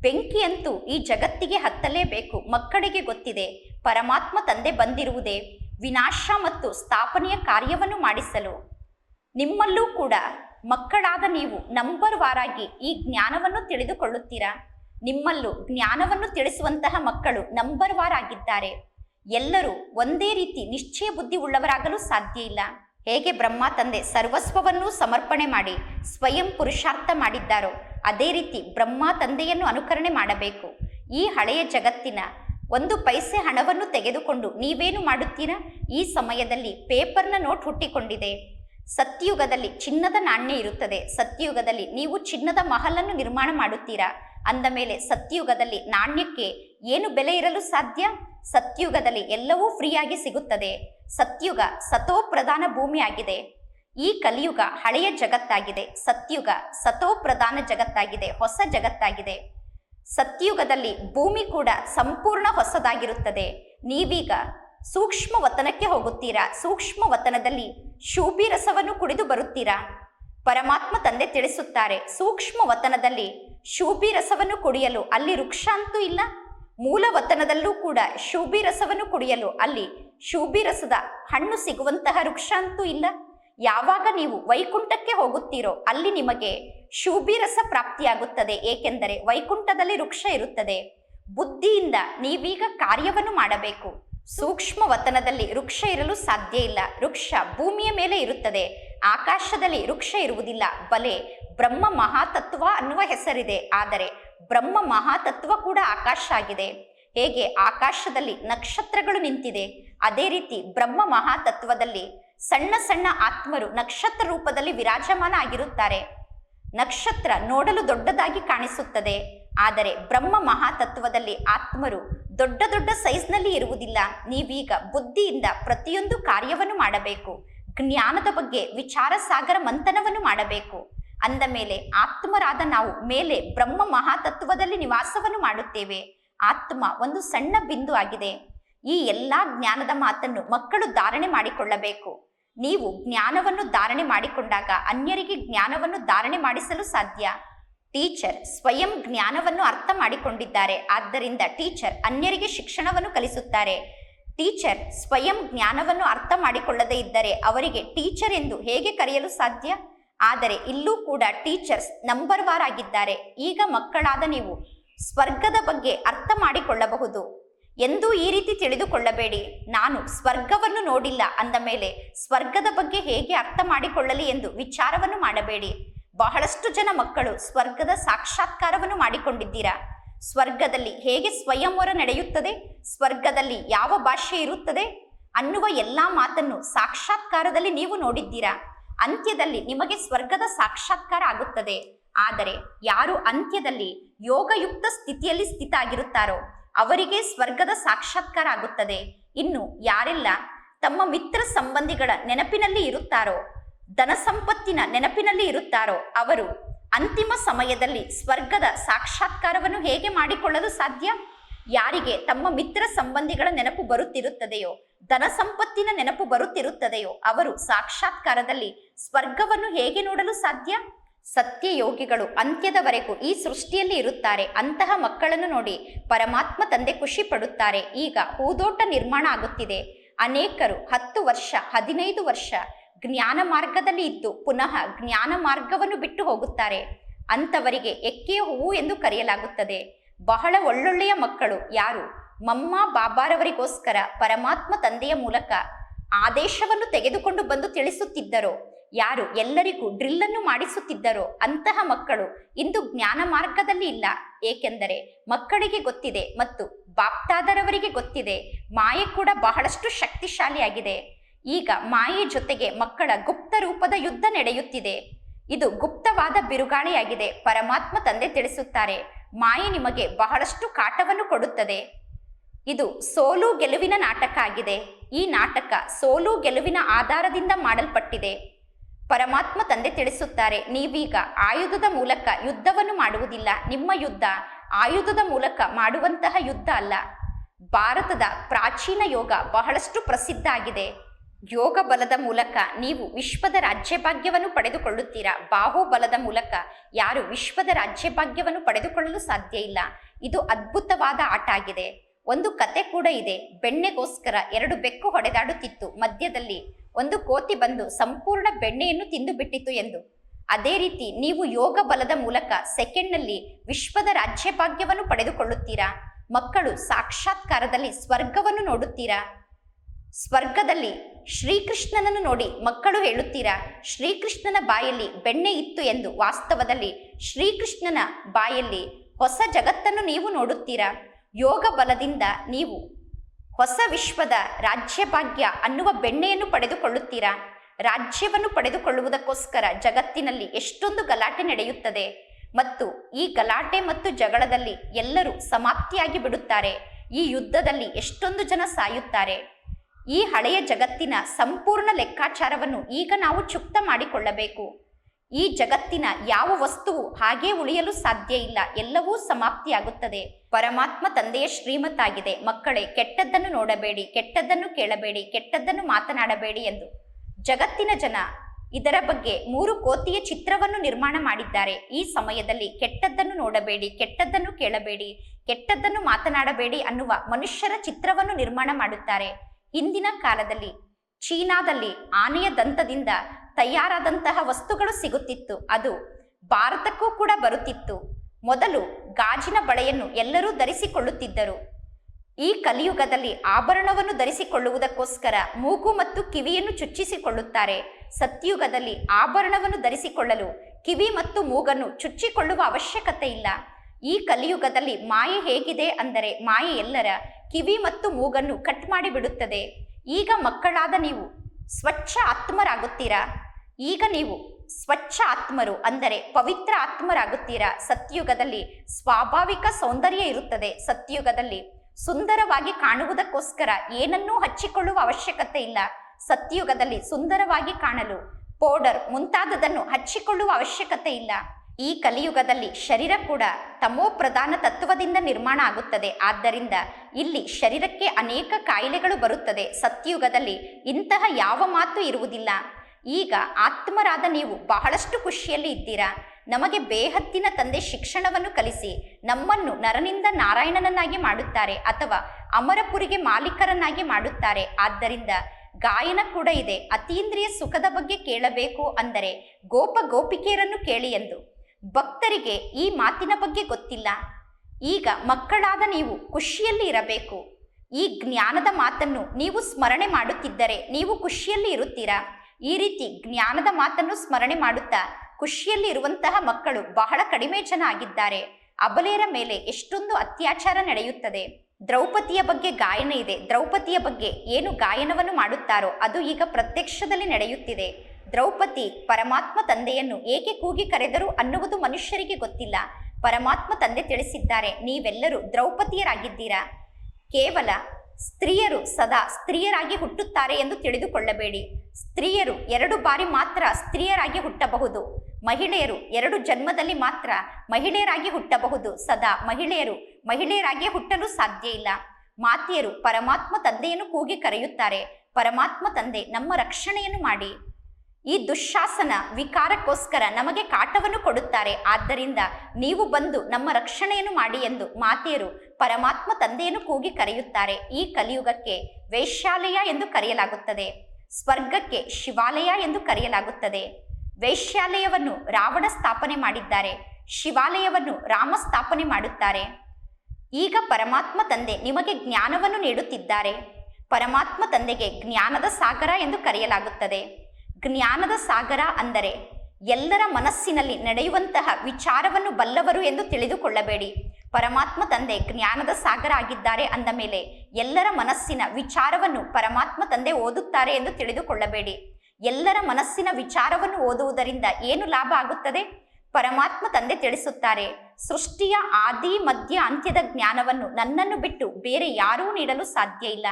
ಬೆಂಕಿಯಂತೂ ಈ ಜಗತ್ತಿಗೆ ಹತ್ತಲೇಬೇಕು, ಮಕ್ಕಳಿಗೆ ಗೊತ್ತಿದೆ, ಪರಮಾತ್ಮ ತಂದೆ ಬಂದಿರುವುದೇ, ವಿನಾಶ ಮತ್ತು ಸ್ಥಾಪನೆಯ ಕಾರ್ಯವನ್ನು ಮಾಡಿಸಲು. ನಿಮ್ಮಲ್ಲೂ ಕೂಡ ಮಕ್ಕಳಾದ ನೀವು ನಂಬರ್ ವಾರಾಗಿ ಈ ಜ್ಞಾನವನ್ನು ತಿಳಿದುಕೊಳ್ಳುತ್ತೀರಾ? ನಿಮ್ಮಲ್ಲೂ ಜ್ಞಾನವನ್ನು ತಿಳಿಸುವಂತಹ ಮಕ್ಕಳು ನಂಬರ್ ವಾರ್ ಆಗಿದ್ದಾರೆ. ಎಲ್ಲರೂ ಒಂದೇ ರೀತಿ ನಿಶ್ಚಯ ಬುದ್ಧಿ ಉಳ್ಳವರಾಗಲು ಸಾಧ್ಯ ಇಲ್ಲ. ಹೇಗೆ ಬ್ರಹ್ಮ ತಂದೆ ಸರ್ವಸ್ವವನ್ನು ಸಮರ್ಪಣೆ ಮಾಡಿ ಸ್ವಯಂ ಪುರುಷಾರ್ಥ ಮಾಡಿದ್ದಾರೋ, ಅದೇ ರೀತಿ ಬ್ರಹ್ಮ ತಂದೆಯನ್ನು ಅನುಕರಣೆ ಮಾಡಬೇಕು. ಈ ಹಳೆಯ ಜಗತ್ತಿನ ಒಂದು ಪೈಸೆ ಹಣವನ್ನು ತೆಗೆದುಕೊಂಡು ನೀವೇನು ಮಾಡುತ್ತೀರಾ? ಈ ಸಮಯದಲ್ಲಿ ಪೇಪರ್ನ ನೋಟ್ ಹುಟ್ಟಿಕೊಂಡಿದೆ. ಸತ್ಯಯುಗದಲ್ಲಿ ಚಿನ್ನದ ನಾಣ್ಯ ಇರುತ್ತದೆ. ಸತ್ಯಯುಗದಲ್ಲಿ ನೀವು ಚಿನ್ನದ ಮಹಲನ್ನು ನಿರ್ಮಾಣ ಮಾಡುತ್ತೀರಾ? ಅಂದ ಮೇಲೆ ಸತ್ಯಯುಗದಲ್ಲಿ ನಾಣ್ಯಕ್ಕೆ ಏನು ಬೆಲೆ ಇರಲು ಸಾಧ್ಯ? ಸತ್ಯುಗದಲ್ಲಿ ಎಲ್ಲವೂ ಫ್ರೀಯಾಗಿ ಸಿಗುತ್ತದೆ. ಸತ್ಯುಗ ಸತೋ ಪ್ರಧಾನ ಭೂಮಿಯಾಗಿದೆ. ಈ ಕಲಿಯುಗ ಹಳೆಯ ಜಗತ್ತಾಗಿದೆ. ಸತ್ಯುಗ ಸತೋ ಪ್ರಧಾನ ಜಗತ್ತಾಗಿದೆ. ಹೊಸ ಜಗತ್ತಾಗಿದೆ. ಸತ್ಯುಗದಲ್ಲಿ ಭೂಮಿ ಕೂಡ ಸಂಪೂರ್ಣ ಹೊಸದಾಗಿರುತ್ತದೆ. ನೀವೀಗ ಸೂಕ್ಷ್ಮ ವತನಕ್ಕೆ ಹೋಗುತ್ತೀರಾ? ಸೂಕ್ಷ್ಮ ವತನದಲ್ಲಿ ಶೂಬಿ ರಸವನ್ನು ಕುಡಿದು ಬರುತ್ತೀರಾ? ಪರಮಾತ್ಮ ತಂದೆ ತಿಳಿಸುತ್ತಾರೆ ಸೂಕ್ಷ್ಮ ವತನದಲ್ಲಿ ಶೂಭಿ ರಸವನ್ನು ಕುಡಿಯಲು ಅಲ್ಲಿ ವೃಕ್ಷ ಅಂತೂ ಇಲ್ಲ. ಮೂಲ ವತನದಲ್ಲೂ ಕೂಡ ಶೂಬಿ ರಸವನ್ನು ಕುಡಿಯಲು ಅಲ್ಲಿ ಶೂಬಿ ರಸದ ಹಣ್ಣು ಸಿಗುವಂತಹ ವೃಕ್ಷ ಅಂತೂ ಇಲ್ಲ. ಯಾವಾಗ ನೀವು ವೈಕುಂಠಕ್ಕೆ ಹೋಗುತ್ತೀರೋ ಅಲ್ಲಿ ನಿಮಗೆ ಶೂಬಿ ರಸ ಪ್ರಾಪ್ತಿಯಾಗುತ್ತದೆ. ಏಕೆಂದರೆ ವೈಕುಂಠದಲ್ಲಿ ವೃಕ್ಷ ಇರುತ್ತದೆ. ಬುದ್ಧಿಯಿಂದ ನೀವೀಗ ಕಾರ್ಯವನ್ನು ಮಾಡಬೇಕು. ಸೂಕ್ಷ್ಮ ವತನದಲ್ಲಿ ವೃಕ್ಷ ಇರಲು ಸಾಧ್ಯ ಇಲ್ಲ. ವೃಕ್ಷ ಭೂಮಿಯ ಮೇಲೆ ಇರುತ್ತದೆ. ಆಕಾಶದಲ್ಲಿ ವೃಕ್ಷ ಇರುವುದಿಲ್ಲ. ಬಲೆ ಬ್ರಹ್ಮ ಮಹಾತತ್ವ ಅನ್ನುವ ಹೆಸರಿದೆ. ಆದರೆ ಬ್ರಹ್ಮ ಮಹಾತತ್ವ ಕೂಡ ಆಕಾಶ ಆಗಿದೆ. ಹೇಗೆ ಆಕಾಶದಲ್ಲಿ ನಕ್ಷತ್ರಗಳು ನಿಂತಿದೆ. ಅದೇ ರೀತಿ ಬ್ರಹ್ಮ ಮಹಾತತ್ವದಲ್ಲಿ ಸಣ್ಣ ಸಣ್ಣ ಆತ್ಮರು ನಕ್ಷತ್ರ ರೂಪದಲ್ಲಿ ವಿರಾಜಮಾನ ಆಗಿರುತ್ತಾರೆ. ನಕ್ಷತ್ರ ನೋಡಲು ದೊಡ್ಡದಾಗಿ ಕಾಣಿಸುತ್ತದೆ. ಆದರೆ ಬ್ರಹ್ಮ ಮಹಾತತ್ವದಲ್ಲಿ ಆತ್ಮರು ದೊಡ್ಡ ದೊಡ್ಡ ಸೈಜ್ನಲ್ಲಿ ಇರುವುದಿಲ್ಲ. ನೀವೀಗ ಬುದ್ಧಿಯಿಂದ ಪ್ರತಿಯೊಂದು ಕಾರ್ಯವನ್ನು ಮಾಡಬೇಕು. ಜ್ಞಾನದ ಬಗ್ಗೆ ವಿಚಾರ ಸಾಗರ ಮಂಥನವನ್ನು ಮಾಡಬೇಕು. ಅಂದ ಮೇಲೆ ಆತ್ಮರಾದ ನಾವು ಮೇಲೆ ಬ್ರಹ್ಮ ಮಹಾತತ್ವದಲ್ಲಿ ನಿವಾಸವನ್ನು ಮಾಡುತ್ತೇವೆ. ಆತ್ಮ ಒಂದು ಸಣ್ಣ ಬಿಂದು ಆಗಿದೆ. ಈ ಎಲ್ಲಾ ಜ್ಞಾನದ ಮಾತನ್ನು ಮಕ್ಕಳು ಧಾರಣೆ ಮಾಡಿಕೊಳ್ಳಬೇಕು. ನೀವು ಜ್ಞಾನವನ್ನು ಧಾರಣೆ ಮಾಡಿಕೊಂಡಾಗ ಅನ್ಯರಿಗೆ ಜ್ಞಾನವನ್ನು ಧಾರಣೆ ಮಾಡಿಸಲು ಸಾಧ್ಯ. ಟೀಚರ್ ಸ್ವಯಂ ಜ್ಞಾನವನ್ನು ಅರ್ಥ ಮಾಡಿಕೊಂಡಿದ್ದಾರೆ. ಆದ್ದರಿಂದ ಟೀಚರ್ ಅನ್ಯರಿಗೆ ಶಿಕ್ಷಣವನ್ನು ಕಲಿಸುತ್ತಾರೆ. ಟೀಚರ್ ಸ್ವಯಂ ಜ್ಞಾನವನ್ನು ಅರ್ಥ ಮಾಡಿಕೊಳ್ಳದೇ ಇದ್ದರೆ ಅವರಿಗೆ ಟೀಚರ್ ಎಂದು ಹೇಗೆ ಕರೆಯಲು ಸಾಧ್ಯ? ಆದರೆ ಇಲ್ಲೂ ಕೂಡ ಟೀಚರ್ಸ್ ನಂಬರ್ ವಾರ್ ಆಗಿದ್ದಾರೆ. ಈಗ ಮಕ್ಕಳಾದ ನೀವು ಸ್ವರ್ಗದ ಬಗ್ಗೆ ಅರ್ಥ ಮಾಡಿಕೊಳ್ಳಬಹುದು. ಎಂದೂ ಈ ರೀತಿ ತಿಳಿದುಕೊಳ್ಳಬೇಡಿ. ನಾನು ಸ್ವರ್ಗವನ್ನು ನೋಡಿಲ್ಲ ಅಂದ ಮೇಲೆ ಸ್ವರ್ಗದ ಬಗ್ಗೆ ಹೇಗೆ ಅರ್ಥ ಮಾಡಿಕೊಳ್ಳಲಿ ಎಂದು ವಿಚಾರವನ್ನು ಮಾಡಬೇಡಿ. ಬಹಳಷ್ಟು ಜನ ಮಕ್ಕಳು ಸ್ವರ್ಗದ ಸಾಕ್ಷಾತ್ಕಾರವನ್ನು ಮಾಡಿಕೊಂಡಿದ್ದೀರಾ? ಸ್ವರ್ಗದಲ್ಲಿ ಹೇಗೆ ಸ್ವಯಂವರ ನಡೆಯುತ್ತದೆ? ಸ್ವರ್ಗದಲ್ಲಿ ಯಾವ ಭಾಷೆ ಇರುತ್ತದೆ? ಅನ್ನುವ ಎಲ್ಲಾ ಮಾತನ್ನು ಸಾಕ್ಷಾತ್ಕಾರದಲ್ಲಿ ನೀವು ನೋಡಿದ್ದೀರಾ? ಅಂತ್ಯದಲ್ಲಿ ನಿಮಗೆ ಸ್ವರ್ಗದ ಸಾಕ್ಷಾತ್ಕಾರ ಆಗುತ್ತದೆ. ಆದರೆ ಯಾರು ಅಂತ್ಯದಲ್ಲಿ ಯೋಗಯುಕ್ತ ಸ್ಥಿತಿಯಲ್ಲಿ ಸ್ಥಿತ ಆಗಿರುತ್ತಾರೋ ಅವರಿಗೆ ಸ್ವರ್ಗದ ಸಾಕ್ಷಾತ್ಕಾರ ಆಗುತ್ತದೆ. ಇನ್ನು ಯಾರೆಲ್ಲ ತಮ್ಮ ಮಿತ್ರ ಸಂಬಂಧಿಗಳ ನೆನಪಿನಲ್ಲಿ ಇರುತ್ತಾರೋ, ಧನ ಸಂಪತ್ತಿನ ನೆನಪಿನಲ್ಲಿ ಇರುತ್ತಾರೋ ಅವರು ಅಂತಿಮ ಸಮಯದಲ್ಲಿ ಸ್ವರ್ಗದ ಸಾಕ್ಷಾತ್ಕಾರವನ್ನು ಹೇಗೆ ಮಾಡಿಕೊಳ್ಳಲು ಸಾಧ್ಯ? ಯಾರಿಗೆ ತಮ್ಮ ಮಿತ್ರ ಸಂಬಂಧಿಗಳ ನೆನಪು ಬರುತ್ತಿರುತ್ತದೆಯೋ, ಧನ ಸಂಪತ್ತಿನ ನೆನಪು ಬರುತ್ತಿರುತ್ತದೆಯೋ ಅವರು ಸಾಕ್ಷಾತ್ಕಾರದಲ್ಲಿ ಸ್ವರ್ಗವನ್ನು ಹೇಗೆ ನೋಡಲು ಸಾಧ್ಯ? ಸತ್ಯಯೋಗಿಗಳು ಅಂತ್ಯದವರೆಗೂ ಈ ಸೃಷ್ಟಿಯಲ್ಲಿ ಇರುತ್ತಾರೆ. ಅಂತಹ ಮಕ್ಕಳನ್ನು ನೋಡಿ ಪರಮಾತ್ಮ ತಂದೆ ಖುಷಿ ಪಡುತ್ತಾರೆ. ಈಗ ಹೂದೋಟ ನಿರ್ಮಾಣ ಆಗುತ್ತಿದೆ. ಅನೇಕರು ಹತ್ತು ವರ್ಷ, ಹದಿನೈದು ವರ್ಷ ಜ್ಞಾನ ಮಾರ್ಗದಲ್ಲಿ ಇದ್ದು ಪುನಃ ಜ್ಞಾನ ಮಾರ್ಗವನ್ನು ಬಿಟ್ಟು ಹೋಗುತ್ತಾರೆ. ಅಂಥವರಿಗೆ ಎಕ್ಕೆಯ ಹೂವು ಎಂದು ಕರೆಯಲಾಗುತ್ತದೆ. ಬಹಳ ಒಳ್ಳೊಳ್ಳೆಯ ಮಕ್ಕಳು ಯಾರು? ಮಮ್ಮ ಬಾಬಾರವರಿಗೋಸ್ಕರ ಪರಮಾತ್ಮ ತಂದೆಯ ಮೂಲಕ ಆದೇಶವನ್ನು ತೆಗೆದುಕೊಂಡು ಬಂದು ತಿಳಿಸುತ್ತಿದ್ದರೋ? ಯಾರು ಎಲ್ಲರಿಗೂ ಡ್ರಿಲ್ಲನ್ನು ಮಾಡಿಸುತ್ತಿದ್ದರೋ ಅಂತಹ ಮಕ್ಕಳು ಇಂದು ಜ್ಞಾನ ಮಾರ್ಗದಲ್ಲಿ ಇಲ್ಲ. ಏಕೆಂದರೆ ಮಕ್ಕಳಿಗೆ ಗೊತ್ತಿದೆ ಮತ್ತು ಬಾಪ್ತಾದರವರಿಗೆ ಗೊತ್ತಿದೆ. ಮಾಯೆ ಕೂಡ ಬಹಳಷ್ಟು ಶಕ್ತಿಶಾಲಿಯಾಗಿದೆ. ಈಗ ಮಾಯೆ ಜೊತೆಗೆ ಮಕ್ಕಳ ಗುಪ್ತ ರೂಪದ ಯುದ್ಧ ನಡೆಯುತ್ತಿದೆ. ಇದು ಗುಪ್ತವಾದ ಬಿರುಗಾಳಿಯಾಗಿದೆ, ಪರಮಾತ್ಮ ತಂದೆ ತಿಳಿಸುತ್ತಾರೆ. ಮಾಯೆ ನಿಮಗೆ ಬಹಳಷ್ಟು ಕಾಟವನ್ನು ಕೊಡುತ್ತದೆ. ಇದು ಸೋಲು ಗೆಲುವಿನ ನಾಟಕ ಆಗಿದೆ. ಈ ನಾಟಕ ಸೋಲು ಗೆಲುವಿನ ಆಧಾರದಿಂದ ಮಾಡಲ್ಪಟ್ಟಿದೆ. ಪರಮಾತ್ಮ ತಂದೆ ತಿಳಿಸುತ್ತಾರೆ, ನೀವೀಗ ಆಯುಧದ ಮೂಲಕ ಯುದ್ಧವನ್ನು ಮಾಡುವುದಿಲ್ಲ. ನಿಮ್ಮ ಯುದ್ಧ ಆಯುಧದ ಮೂಲಕ ಮಾಡುವಂತಹ ಯುದ್ಧ ಅಲ್ಲ. ಭಾರತದ ಪ್ರಾಚೀನ ಯೋಗ ಬಹಳಷ್ಟು ಪ್ರಸಿದ್ಧ ಆಗಿದೆ. ಯೋಗ ಬಲದ ಮೂಲಕ ನೀವು ವಿಶ್ವದ ರಾಜ್ಯಭಾಗ್ಯವನ್ನು ಪಡೆದುಕೊಳ್ಳುತ್ತೀರಾ? ಬಾಹುಬಲದ ಮೂಲಕ ಯಾರು ವಿಶ್ವದ ರಾಜ್ಯಭಾಗ್ಯವನ್ನು ಪಡೆದುಕೊಳ್ಳಲು ಸಾಧ್ಯ ಇಲ್ಲ. ಇದು ಅದ್ಭುತವಾದ ಆಟ ಆಗಿದೆ. ಒಂದು ಕತೆ ಕೂಡ ಇದೆ. ಬೆಣ್ಣೆಗೋಸ್ಕರ ಎರಡು ಬೆಕ್ಕು ಹೊಡೆದಾಡುತ್ತಿತ್ತು. ಮಧ್ಯದಲ್ಲಿ ಒಂದು ಕೋತಿ ಬಂದು ಸಂಪೂರ್ಣ ಬೆಣ್ಣೆಯನ್ನು ತಿಂದು ಬಿಟ್ಟಿತು ಎಂದು. ಅದೇ ರೀತಿ ನೀವು ಯೋಗ ಬಲದ ಮೂಲಕ ಸೆಕೆಂಡ್ನಲ್ಲಿ ವಿಶ್ವದ ರಾಜ್ಯಭಾಗ್ಯವನ್ನು ಪಡೆದುಕೊಳ್ಳುತ್ತೀರಾ? ಮಕ್ಕಳು ಸಾಕ್ಷಾತ್ಕಾರದಲ್ಲಿ ಸ್ವರ್ಗವನ್ನು ನೋಡುತ್ತೀರಾ? ಸ್ವರ್ಗದಲ್ಲಿ ಶ್ರೀಕೃಷ್ಣನನ್ನು ನೋಡಿ ಮಕ್ಕಳು ಹೇಳುತ್ತೀರಾ? ಶ್ರೀಕೃಷ್ಣನ ಬಾಯಲ್ಲಿ ಬೆಣ್ಣೆ ಇತ್ತು ಎಂದು ವಾಸ್ತವದಲ್ಲಿ ಶ್ರೀಕೃಷ್ಣನ ಬಾಯಲ್ಲಿ ಹೊಸ ಜಗತ್ತನ್ನು ನೀವು ನೋಡುತ್ತೀರಾ? ಯೋಗ ಬಲದಿಂದ ನೀವು ಹೊಸ ವಿಶ್ವದ ರಾಜ್ಯಭಾಗ್ಯ ಅನ್ನುವ ಬೆಣ್ಣೆಯನ್ನು ಪಡೆದುಕೊಳ್ಳುತ್ತೀರಾ? ರಾಜ್ಯವನ್ನು ಪಡೆದುಕೊಳ್ಳುವುದಕ್ಕೋಸ್ಕರ ಜಗತ್ತಿನಲ್ಲಿ ಎಷ್ಟೊಂದು ಗಲಾಟೆ ನಡೆಯುತ್ತದೆ. ಮತ್ತು ಈ ಗಲಾಟೆ ಮತ್ತು ಜಗಳದಲ್ಲಿ ಎಲ್ಲರೂ ಸಮಾಪ್ತಿಯಾಗಿ ಬಿಡುತ್ತಾರೆ. ಈ ಯುದ್ಧದಲ್ಲಿ ಎಷ್ಟೊಂದು ಜನ ಸಾಯುತ್ತಾರೆ. ಈ ಹಳೆಯ ಜಗತ್ತಿನ ಸಂಪೂರ್ಣ ಲೆಕ್ಕಾಚಾರವನ್ನು ಈಗ ನಾವು ಚುಕ್ತ ಮಾಡಿಕೊಳ್ಳಬೇಕು. ಈ ಜಗತ್ತಿನ ಯಾವ ವಸ್ತುವು ಹಾಗೇ ಉಳಿಯಲು ಸಾಧ್ಯ ಇಲ್ಲ, ಎಲ್ಲವೂ ಸಮಾಪ್ತಿಯಾಗುತ್ತದೆ. ಪರಮಾತ್ಮ ತಂದೆಯ ಶ್ರೀಮತಾಗಿದೆ ಮಕ್ಕಳೇ, ಕೆಟ್ಟದ್ದನ್ನು ನೋಡಬೇಡಿ, ಕೆಟ್ಟದ್ದನ್ನು ಕೇಳಬೇಡಿ, ಕೆಟ್ಟದ್ದನ್ನು ಮಾತನಾಡಬೇಡಿ ಎಂದು. ಜಗತ್ತಿನ ಜನ ಇದರ ಬಗ್ಗೆ ಮೂರು ಕೋತಿಯ ಚಿತ್ರವನ್ನು ನಿರ್ಮಾಣ ಮಾಡಿದ್ದಾರೆ. ಈ ಸಮಯದಲ್ಲಿ ಕೆಟ್ಟದ್ದನ್ನು ನೋಡಬೇಡಿ, ಕೆಟ್ಟದ್ದನ್ನು ಕೇಳಬೇಡಿ, ಕೆಟ್ಟದ್ದನ್ನು ಮಾತನಾಡಬೇಡಿ ಅನ್ನುವ ಮನುಷ್ಯರ ಚಿತ್ರವನ್ನು ನಿರ್ಮಾಣ ಮಾಡುತ್ತಾರೆ. ಹಿಂದಿನ ಕಾಲದಲ್ಲಿ ಚೀನಾದಲ್ಲಿ ಆನೆಯ ದಂತದಿಂದ ತಯಾರಾದಂತಹ ವಸ್ತುಗಳು ಸಿಗುತ್ತಿತ್ತು. ಅದು ಭಾರತಕ್ಕೂ ಕೂಡ ಬರುತ್ತಿತ್ತು. ಮೊದಲು ಗಾಜಿನ ಬಳೆಯನ್ನು ಎಲ್ಲರೂ ಧರಿಸಿಕೊಳ್ಳುತ್ತಿದ್ದರು. ಈ ಕಲಿಯುಗದಲ್ಲಿ ಆಭರಣವನ್ನು ಧರಿಸಿಕೊಳ್ಳುವುದಕ್ಕೋಸ್ಕರ ಮೂಗು ಮತ್ತು ಕಿವಿಯನ್ನು ಚುಚ್ಚಿಸಿಕೊಳ್ಳುತ್ತಾರೆ. ಸತ್ಯುಗದಲ್ಲಿ ಆಭರಣವನ್ನು ಧರಿಸಿಕೊಳ್ಳಲು ಕಿವಿ ಮತ್ತು ಮೂಗನ್ನು ಚುಚ್ಚಿಕೊಳ್ಳುವ ಅವಶ್ಯಕತೆ ಇಲ್ಲ. ಈ ಕಲಿಯುಗದಲ್ಲಿ ಮಾಯೆ ಹೇಗಿದೆ ಅಂದರೆ ಮಾಯೆ ಎಲ್ಲರ ಕಿವಿ ಮತ್ತು ಮೂಗನ್ನು ಕಟ್ ಮಾಡಿ ಬಿಡುತ್ತದೆ ಈಗ ಮಕ್ಕಳಾದ ನೀವು ಸ್ವಚ್ಛ ಆತ್ಮರಾಗುತ್ತೀರಾ? ಈಗ ನೀವು ಸ್ವಚ್ಛ ಆತ್ಮರು ಅಂದರೆ ಪವಿತ್ರ ಆತ್ಮರಾಗುತ್ತೀರಾ? ಸತ್ಯುಗದಲ್ಲಿ ಸ್ವಾಭಾವಿಕ ಸೌಂದರ್ಯ ಇರುತ್ತದೆ. ಸತ್ಯುಗದಲ್ಲಿ ಸುಂದರವಾಗಿ ಕಾಣುವುದಕ್ಕೋಸ್ಕರ ಏನನ್ನೂ ಹಚ್ಚಿಕೊಳ್ಳುವ ಅವಶ್ಯಕತೆ ಇಲ್ಲ. ಸತ್ಯುಗದಲ್ಲಿ ಸುಂದರವಾಗಿ ಕಾಣಲು ಪೌಡರ್ ಮುಂತಾದದನ್ನು ಹಚ್ಚಿಕೊಳ್ಳುವ ಅವಶ್ಯಕತೆ ಇಲ್ಲ. ಈ ಕಲಿಯುಗದಲ್ಲಿ ಶರೀರ ಕೂಡ ತಮೋ ಪ್ರಧಾನ ತತ್ವದಿಂದ ನಿರ್ಮಾಣ ಆಗುತ್ತದೆ. ಆದ್ದರಿಂದ ಇಲ್ಲಿ ಶರೀರಕ್ಕೆ ಅನೇಕ ಕಾಯಿಲೆಗಳು ಬರುತ್ತದೆ. ಸತ್ಯುಗದಲ್ಲಿ ಇಂತಹ ಯಾವ ಮಾತು ಇರುವುದಿಲ್ಲ. ಈಗ ಆತ್ಮರಾದ ನೀವು ಬಹಳಷ್ಟು ಖುಷಿಯಲ್ಲಿ ಇದ್ದೀರಾ? ನಮಗೆ ಬೇಹತ್ತಿನ ತಂದೆ ಶಿಕ್ಷಣವನ್ನು ಕಲಿಸಿ, ನಮ್ಮನ್ನು ನರನಿಂದ ನಾರಾಯಣನನ್ನಾಗಿ ಮಾಡುತ್ತಾರೆ ಅಥವಾ ಅಮರಪುರಿಗೆ ಮಾಲೀಕರನ್ನಾಗಿ ಮಾಡುತ್ತಾರೆ. ಆದ್ದರಿಂದ ಗಾಯನ ಕೂಡ ಇದೆ. ಅತೀಂದ್ರಿಯ ಸುಖದ ಬಗ್ಗೆ ಕೇಳಬೇಕು ಅಂದರೆ ಗೋಪ ಗೋಪಿಕೆಯರನ್ನು ಕೇಳಿ ಎಂದು. ಭಕ್ತರಿಗೆ ಈ ಮಾತಿನ ಬಗ್ಗೆ ಗೊತ್ತಿಲ್ಲ. ಈಗ ಮಕ್ಕಳಾದ ನೀವು ಖುಷಿಯಲ್ಲಿ ಇರಬೇಕು. ಈ ಜ್ಞಾನದ ಮಾತನ್ನು ನೀವು ಸ್ಮರಣೆ ಮಾಡುತ್ತಿದ್ದರೆ ನೀವು ಖುಷಿಯಲ್ಲಿ ಇರುತ್ತೀರಾ? ಈ ರೀತಿ ಜ್ಞಾನದ ಮಾತನ್ನು ಸ್ಮರಣೆ ಮಾಡುತ್ತಾ ಖುಷಿಯಲ್ಲಿ ಇರುವಂತಹ ಮಕ್ಕಳು ಬಹಳ ಕಡಿಮೆ ಜನ ಆಗಿದ್ದಾರೆ. ಅಬಲೆಯರ ಮೇಲೆ ಎಷ್ಟೊಂದು ಅತ್ಯಾಚಾರ ನಡೆಯುತ್ತದೆ. ದ್ರೌಪದಿಯ ಬಗ್ಗೆ ಗಾಯನ ಇದೆ. ದ್ರೌಪದಿಯ ಬಗ್ಗೆ ಏನು ಗಾಯನವನ್ನು ಮಾಡುತ್ತಾರೋ ಅದು ಈಗ ಪ್ರತ್ಯಕ್ಷದಲ್ಲಿ ನಡೆಯುತ್ತಿದೆ. ದ್ರೌಪದಿ ಪರಮಾತ್ಮ ತಂದೆಯನ್ನು ಏಕೆ ಕೂಗಿ ಕರೆದರು ಅನ್ನುವುದು ಮನುಷ್ಯರಿಗೆ ಗೊತ್ತಿಲ್ಲ. ಪರಮಾತ್ಮ ತಂದೆ ತಿಳಿಸಿದ್ದಾರೆ, ನೀವೆಲ್ಲರೂ ದ್ರೌಪದಿಯರಾಗಿದ್ದೀರಾ? ಕೇವಲ ಸ್ತ್ರೀಯರು ಸದಾ ಸ್ತ್ರೀಯರಾಗಿ ಹುಟ್ಟುತ್ತಾರೆ ಎಂದು ತಿಳಿದುಕೊಳ್ಳಬೇಡಿ. ಸ್ತ್ರೀಯರು ಎರಡು ಬಾರಿ ಮಾತ್ರ ಸ್ತ್ರೀಯರಾಗಿ ಹುಟ್ಟಬಹುದು. ಮಹಿಳೆಯರು ಎರಡು ಜನ್ಮದಲ್ಲಿ ಮಾತ್ರ ಮಹಿಳೆಯರಾಗಿ ಹುಟ್ಟಬಹುದು. ಸದಾ ಮಹಿಳೆಯರು ಮಹಿಳೆಯರಾಗಿ ಹುಟ್ಟಲು ಸಾಧ್ಯ ಇಲ್ಲ. ಮಾತೆಯರು ಪರಮಾತ್ಮ ತಂದೆಯನ್ನು ಕೂಗಿ ಕರೆಯುತ್ತಾರೆ. ಪರಮಾತ್ಮ ತಂದೆ ನಮ್ಮ ರಕ್ಷಣೆಯನ್ನು ಮಾಡಿ. ಈ ದುಶ್ಶಾಸನ ವಿಕಾರಕ್ಕೋಸ್ಕರ ನಮಗೆ ಕಾಟವನ್ನು ಕೊಡುತ್ತಾರೆ. ಆದ್ದರಿಂದ ನೀವು ಬಂದು ನಮ್ಮ ರಕ್ಷಣೆಯನ್ನು ಮಾಡಿ ಎಂದು ಮಾತೆಯರು ಪರಮಾತ್ಮ ತಂದೆಯನ್ನು ಕೂಗಿ ಕರೆಯುತ್ತಾರೆ. ಈ ಕಲಿಯುಗಕ್ಕೆ ವೈಶ್ಯಾಲಯ ಎಂದು ಕರೆಯಲಾಗುತ್ತದೆ. ಸ್ವರ್ಗಕ್ಕೆ ಶಿವಾಲಯ ಎಂದು ಕರೆಯಲಾಗುತ್ತದೆ. ವೈಶ್ಯಾಲಯವನ್ನು ರಾವಣ ಸ್ಥಾಪನೆ ಮಾಡಿದ್ದಾರೆ. ಶಿವಾಲಯವನ್ನು ರಾಮ ಸ್ಥಾಪನೆ ಮಾಡುತ್ತಾರೆ. ಈಗ ಪರಮಾತ್ಮ ತಂದೆ ನಿಮಗೆ ಜ್ಞಾನವನ್ನು ನೀಡುತ್ತಿದ್ದಾರೆ. ಪರಮಾತ್ಮ ತಂದೆಗೆ ಜ್ಞಾನದ ಸಾಗರ ಎಂದು ಕರೆಯಲಾಗುತ್ತದೆ. ಜ್ಞಾನದ ಸಾಗರ ಅಂದರೆ ಎಲ್ಲರ ಮನಸ್ಸಿನಲ್ಲಿ ನಡೆಯುವಂತಹ ವಿಚಾರವನ್ನು ಬಲ್ಲವರು ಎಂದು ತಿಳಿದುಕೊಳ್ಳಬೇಡಿ. ಪರಮಾತ್ಮ ತಂದೆ ಜ್ಞಾನದ ಸಾಗರ ಆಗಿದ್ದಾರೆ ಅಂದ ಮೇಲೆ ಎಲ್ಲರ ಮನಸ್ಸಿನ ವಿಚಾರವನ್ನು ಪರಮಾತ್ಮ ತಂದೆ ಓದುತ್ತಾರೆ ಎಂದು ತಿಳಿದುಕೊಳ್ಳಬೇಡಿ. ಎಲ್ಲರ ಮನಸ್ಸಿನ ವಿಚಾರವನ್ನು ಓದುವುದರಿಂದ ಏನು ಲಾಭ ಆಗುತ್ತದೆ? ಪರಮಾತ್ಮ ತಂದೆ ತಿಳಿಸುತ್ತಾರೆ, ಸೃಷ್ಟಿಯ ಆದಿ, ಮಧ್ಯ, ಅಂತ್ಯದ ಜ್ಞಾನವನ್ನು ನನ್ನನ್ನು ಬಿಟ್ಟು ಬೇರೆ ಯಾರೂ ನೀಡಲು ಸಾಧ್ಯ ಇಲ್ಲ.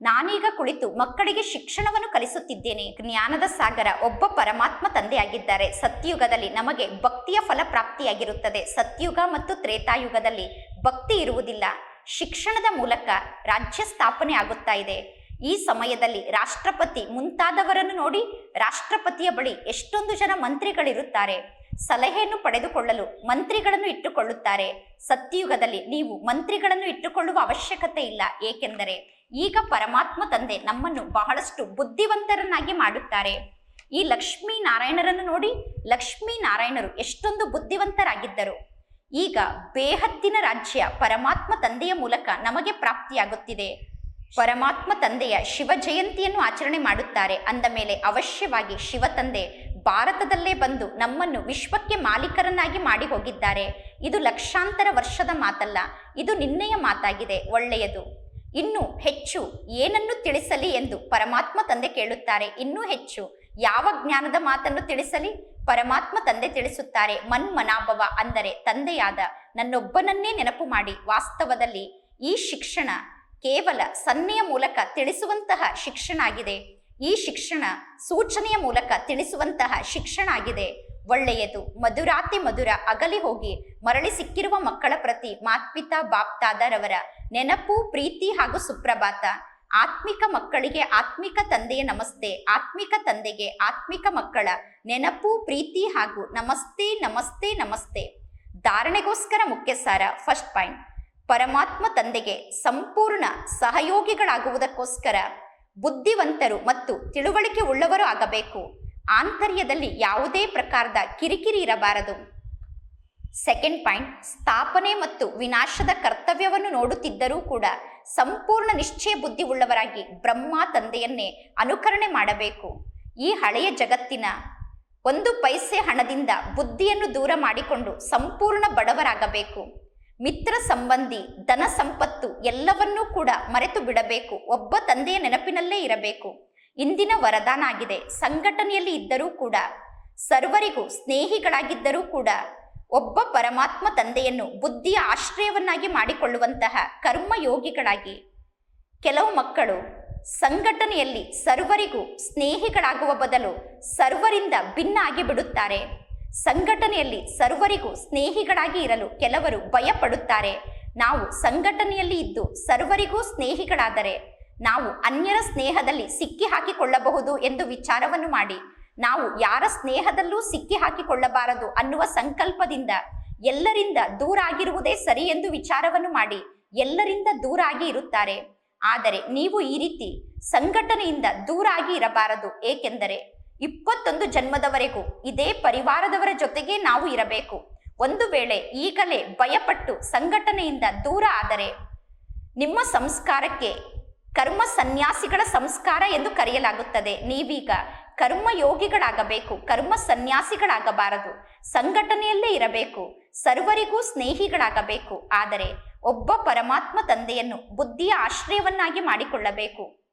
ನಾನೀಗ ಕುಳಿತು ಮಕ್ಕಳಿಗೆ ಶಿಕ್ಷಣವನ್ನು ಕಲಿಸುತ್ತಿದ್ದೇನೆ. ಜ್ಞಾನದ ಸಾಗರ ಒಬ್ಬ ಪರಮಾತ್ಮ ತಂದೆಯಾಗಿದ್ದಾರೆ. ಸತ್ಯುಗದಲ್ಲಿ ನಮಗೆ ಭಕ್ತಿಯ ಫಲ ಪ್ರಾಪ್ತಿಯಾಗಿರುತ್ತದೆ. ಸತ್ಯುಗ ಮತ್ತು ತ್ರೇತಾಯುಗದಲ್ಲಿ ಭಕ್ತಿ ಇರುವುದಿಲ್ಲ. ಶಿಕ್ಷಣದ ಮೂಲಕ ರಾಜ್ಯ ಸ್ಥಾಪನೆ ಆಗುತ್ತಾ ಇದೆ. ಈ ಸಮಯದಲ್ಲಿ ರಾಷ್ಟ್ರಪತಿ ಮುಂತಾದವರನ್ನು ನೋಡಿ ರಾಷ್ಟ್ರಪತಿಯ ಬಳಿ ಎಷ್ಟೊಂದು ಜನ ಮಂತ್ರಿಗಳಿರುತ್ತಾರೆ. ಸಲಹೆಯನ್ನು ಪಡೆದುಕೊಳ್ಳಲು ಮಂತ್ರಿಗಳನ್ನು ಇಟ್ಟುಕೊಳ್ಳುತ್ತಾರೆ. ಸತ್ಯಯುಗದಲ್ಲಿ ನೀವು ಮಂತ್ರಿಗಳನ್ನು ಇಟ್ಟುಕೊಳ್ಳುವ ಅವಶ್ಯಕತೆ ಇಲ್ಲ. ಏಕೆಂದರೆ ಈಗ ಪರಮಾತ್ಮ ತಂದೆ ನಮ್ಮನ್ನು ಬಹಳಷ್ಟು ಬುದ್ಧಿವಂತರನ್ನಾಗಿ ಮಾಡುತ್ತಾರೆ. ಈ ಲಕ್ಷ್ಮೀ ನಾರಾಯಣರನ್ನು ನೋಡಿ ಲಕ್ಷ್ಮೀ ನಾರಾಯಣರು ಎಷ್ಟೊಂದು ಬುದ್ಧಿವಂತರಾಗಿದ್ದರು. ಈಗ ಬೇಹತ್ತಿನ ರಾಜ್ಯ ಪರಮಾತ್ಮ ತಂದೆಯ ಮೂಲಕ ನಮಗೆ ಪ್ರಾಪ್ತಿಯಾಗುತ್ತಿದೆ. ಪರಮಾತ್ಮ ತಂದೆಯ ಶಿವ ಜಯಂತಿಯನ್ನು ಆಚರಣೆ ಮಾಡುತ್ತಾರೆ. ಅಂದ ಮೇಲೆ ಅವಶ್ಯವಾಗಿ ಶಿವ ತಂದೆ ಭಾರತದಲ್ಲೇ ಬಂದು ನಮ್ಮನ್ನು ವಿಶ್ವಕ್ಕೆ ಮಾಲೀಕರನ್ನಾಗಿ ಮಾಡಿ ಹೋಗಿದ್ದಾರೆ. ಇದು ಲಕ್ಷಾಂತರ ವರ್ಷದ ಮಾತಲ್ಲ, ಇದು ನಿನ್ನೆಯ ಮಾತಾಗಿದೆ, ಒಳ್ಳೆಯದು. ಇನ್ನು ಹೆಚ್ಚು ಏನನ್ನು ತಿಳಿಸಲಿ ಎಂದು ಪರಮಾತ್ಮ ತಂದೆ ಕೇಳುತ್ತಾರೆ. ಇನ್ನೂ ಹೆಚ್ಚು ಯಾವ ಜ್ಞಾನದ ಮಾತನ್ನು ತಿಳಿಸಲಿ? ಪರಮಾತ್ಮ ತಂದೆ ತಿಳಿಸುತ್ತಾರೆ ಮನ್ಮನಾಭವ ಅಂದರೆ ತಂದೆಯಾದ ನನ್ನೊಬ್ಬನನ್ನೇ ನೆನಪು ಮಾಡಿ. ವಾಸ್ತವದಲ್ಲಿ ಈ ಶಿಕ್ಷಣ ಕೇವಲ ಸನ್ನೆಯ ಮೂಲಕ ತಿಳಿಸುವಂತಹ ಶಿಕ್ಷಣ ಆಗಿದೆ. ಈ ಶಿಕ್ಷಣ ಸೂಚನೆಯ ಮೂಲಕ ತಿಳಿಸುವಂತಹ ಶಿಕ್ಷಣ ಆಗಿದೆ. ಒಳ್ಳೆಯದು. ಮಧುರಾತಿ ಮಧುರ, ಅಗಲಿ ಹೋಗಿ ಮರಳಿ ಸಿಕ್ಕಿರುವ ಮಕ್ಕಳ ಪ್ರತಿ ಮಾತ್ಪಿತಾ, ಬಾಪ್ತಾದರವರ ನೆನಪು, ಪ್ರೀತಿ ಹಾಗೂ ಸುಪ್ರಭಾತ. ಆತ್ಮಿಕ ಮಕ್ಕಳಿಗೆ ಆತ್ಮಿಕ ತಂದೆಯ ನಮಸ್ತೆ, ಆತ್ಮಿಕ ತಂದೆಗೆ ಆತ್ಮಿಕ ಮಕ್ಕಳ ನೆನಪು, ಪ್ರೀತಿ ಹಾಗೂ ನಮಸ್ತೆ ನಮಸ್ತೆ ನಮಸ್ತೆ. ಧಾರಣೆಗೋಸ್ಕರ ಮುಖ್ಯ ಸಾರ ಫಸ್ಟ್ ಪಾಯಿಂಟ್ ಪರಮಾತ್ಮ ತಂದೆಗೆ ಸಂಪೂರ್ಣ ಸಹಯೋಗಿಗಳಾಗುವುದಕ್ಕೋಸ್ಕರ ಬುದ್ಧಿವಂತರು ಮತ್ತು ತಿಳುವಳಿಕೆ ಉಳ್ಳವರು ಆಗಬೇಕು. ಆಂತರ್ಯದಲ್ಲಿ ಯಾವುದೇ ಪ್ರಕಾರದ ಕಿರಿಕಿರಿ ಇರಬಾರದು. ಸೆಕೆಂಡ್ ಪಾಯಿಂಟ್ ಸ್ಥಾಪನೆ ಮತ್ತು ವಿನಾಶದ ಕರ್ತವ್ಯವನ್ನು ನೋಡುತ್ತಿದ್ದರೂ ಕೂಡ ಸಂಪೂರ್ಣ ನಿಶ್ಚಯ ಬುದ್ಧಿ ಉಳ್ಳವರಾಗಿ ಬ್ರಹ್ಮ ತಂದೆಯನ್ನೇ ಅನುಕರಣೆ ಮಾಡಬೇಕು. ಈ ಹಳೆಯ ಜಗತ್ತಿನ ಒಂದು ಪೈಸೆ ಹಣದಿಂದ ಬುದ್ಧಿಯನ್ನು ದೂರ ಮಾಡಿಕೊಂಡು ಸಂಪೂರ್ಣ ಬಡವರಾಗಬೇಕು. ಮಿತ್ರ ಸಂಬಂಧಿ, ಧನ ಸಂಪತ್ತು ಎಲ್ಲವನ್ನೂ ಕೂಡ ಮರೆತು ಬಿಡಬೇಕು. ಒಬ್ಬ ತಂದೆಯ ನೆನಪಿನಲ್ಲೇ ಇರಬೇಕು. ಇಂದಿನ ವರದಾನ ಆಗಿದೆ. ಸಂಘಟನೆಯಲ್ಲಿ ಇದ್ದರೂ ಕೂಡ, ಸರ್ವರಿಗೂ ಸ್ನೇಹಿಗಳಾಗಿದ್ದರೂ ಕೂಡ, ಒಬ್ಬ ಪರಮಾತ್ಮ ತಂದೆಯನ್ನು ಬುದ್ಧಿಯ ಆಶ್ರಯವನ್ನಾಗಿ ಮಾಡಿಕೊಳ್ಳುವಂತಹ ಕರ್ಮಯೋಗಿಗಳಾಗಿ ಕೆಲವು ಮಕ್ಕಳು ಸಂಘಟನೆಯಲ್ಲಿ ಸರ್ವರಿಗೂ ಸ್ನೇಹಿಗಳಾಗುವ ಬದಲು ಸರ್ವರಿಂದ ಭಿನ್ನ ಆಗಿ ಬಿಡುತ್ತಾರೆ ಸಂಘಟನೆಯಲ್ಲಿ ಸರ್ವರಿಗೂ ಸ್ನೇಹಿಗಳಾಗಿ ಇರಲು ಕೆಲವರು ಭಯಪಡುತ್ತಾರೆ. ನಾವು ಸಂಘಟನೆಯಲ್ಲಿ ಇದ್ದು ಸರ್ವರಿಗೂ ಸ್ನೇಹಿಗಳಾದರೆ ನಾವು ಅನ್ಯರ ಸ್ನೇಹದಲ್ಲಿ ಸಿಕ್ಕಿ ಹಾಕಿಕೊಳ್ಳಬಹುದು ಎಂದು ವಿಚಾರವನ್ನು ಮಾಡಿ. ನಾವು ಯಾರ ಸ್ನೇಹದಲ್ಲೂ ಸಿಕ್ಕಿ ಹಾಕಿಕೊಳ್ಳಬಾರದು ಅನ್ನುವ ಸಂಕಲ್ಪದಿಂದ ಎಲ್ಲರಿಂದ ದೂರ ಆಗಿರುವುದೇ ಸರಿ ಎಂದು ವಿಚಾರವನ್ನು ಮಾಡಿ ಎಲ್ಲರಿಂದ ದೂರಾಗಿ ಇರುತ್ತಾರೆ. ಆದರೆ ನೀವು ಈ ರೀತಿ ಸಂಘಟನೆಯಿಂದ ದೂರಾಗಿ ಇರಬಾರದು. ಏಕೆಂದರೆ ಇಪ್ಪತ್ತೊಂದು ಜನ್ಮದವರೆಗೂ ಇದೇ ಪರಿವಾರದವರ ಜೊತೆಗೆ ನಾವು ಇರಬೇಕು. ಒಂದು ವೇಳೆ ಈಗಲೇ ಭಯಪಟ್ಟು ಸಂಘಟನೆಯಿಂದ ದೂರ ಆದರೆ ನಿಮ್ಮ ಸಂಸ್ಕಾರಕ್ಕೆ ಕರ್ಮ ಸನ್ಯಾಸಿಗಳ ಸಂಸ್ಕಾರ ಎಂದು ಕರೆಯಲಾಗುತ್ತದೆ. ನೀವೀಗ ಕರ್ಮಯೋಗಿಗಳಾಗಬೇಕು. ಕರ್ಮ ಸನ್ಯಾಸಿಗಳಾಗಬಾರದು ಸಂಘಟನೆಯಲ್ಲೇ ಇರಬೇಕು. ಸರ್ವರಿಗೂ ಸ್ನೇಹಿಗಳಾಗಬೇಕು. ಆದರೆ ಒಬ್ಬ ಪರಮಾತ್ಮ ತಂದೆಯನ್ನು ಬುದ್ಧಿಯ ಆಶ್ರಯವನ್ನಾಗಿ ಮಾಡಿಕೊಳ್ಳಬೇಕು.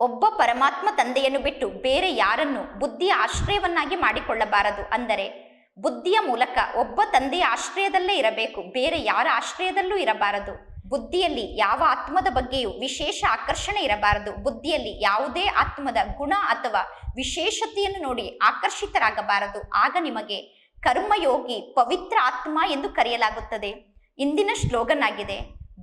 ಒಬ್ಬ ಪರಮಾತ್ಮ ತಂದೆಯನ್ನು ಬಿಟ್ಟು ಬೇರೆ ಯಾರನ್ನು ಬುದ್ಧಿಯ ಆಶ್ರಯವನ್ನಾಗಿ ಮಾಡಿಕೊಳ್ಳಬಾರದು. ಅಂದರೆ ಬುದ್ಧಿಯ ಮೂಲಕ ಒಬ್ಬ ತಂದೆಯ ಆಶ್ರಯದಲ್ಲೇ ಇರಬೇಕು. ಬೇರೆ ಯಾರ ಆಶ್ರಯದಲ್ಲೂ ಇರಬಾರದು. ಬುದ್ಧಿಯಲ್ಲಿ ಯಾವ ಆತ್ಮದ ಬಗ್ಗೆಯೂ ವಿಶೇಷ ಆಕರ್ಷಣೆ ಇರಬಾರದು. ಬುದ್ಧಿಯಲ್ಲಿ ಯಾವುದೇ ಆತ್ಮದ ಗುಣ ಅಥವಾ ವಿಶೇಷತೆಯನ್ನು ನೋಡಿ ಆಕರ್ಷಿತರಾಗಬಾರದು. ಆಗ ನಿಮಗೆ ಕರ್ಮಯೋಗಿ ಪವಿತ್ರ ಆತ್ಮ ಎಂದು ಕರೆಯಲಾಗುತ್ತದೆ. ಇಂದಿನ ಸ್ಲೋಗನ್ ಆಗಿದೆ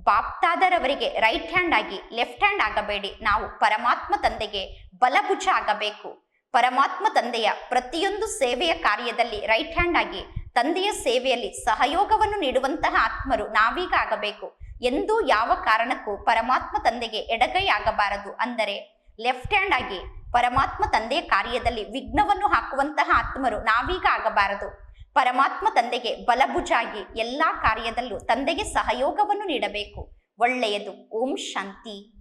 ಬಾಪ್ತಾದರವರಿಗೆ ರೈಟ್ ಹ್ಯಾಂಡ್ ಆಗಿ ಲೆಫ್ಟ್ ಹ್ಯಾಂಡ್ ಆಗಬೇಡಿ. ನಾವು ಪರಮಾತ್ಮ ತಂದೆಗೆ ಬಲಭುಜ ಆಗಬೇಕು. ಪರಮಾತ್ಮ ತಂದೆಯ ಪ್ರತಿಯೊಂದು ಸೇವೆಯ ಕಾರ್ಯದಲ್ಲಿ ರೈಟ್ ಹ್ಯಾಂಡ್ ಆಗಿ ತಂದೆಯ ಸೇವೆಯಲ್ಲಿ ಸಹಯೋಗವನ್ನು ನೀಡುವಂತಹ ಆತ್ಮರು ನಾವೀಗ ಆಗಬೇಕು. ಎಂದೂ ಯಾವ ಕಾರಣಕ್ಕೂ ಪರಮಾತ್ಮ ತಂದೆಗೆ ಎಡಗೈ ಆಗಬಾರದು ಅಂದರೆ ಲೆಫ್ಟ್ ಹ್ಯಾಂಡ್ ಆಗಿ ಪರಮಾತ್ಮ ತಂದೆಯ ಕಾರ್ಯದಲ್ಲಿ ವಿಘ್ನವನ್ನು ಹಾಕುವಂತಹ ಆತ್ಮರು ನಾವೀಗ ಆಗಬಾರದು. ಪರಮಾತ್ಮ ತಂದೆಗೆ ಬಲಭುಜಾಗಿ ಎಲ್ಲಾ ಕಾರ್ಯದಲ್ಲೂ ತಂದೆಗೆ ಸಹಯೋಗವನ್ನು ನೀಡಬೇಕು. ಒಳ್ಳೆಯದು. ಓಂ ಶಾಂತಿ.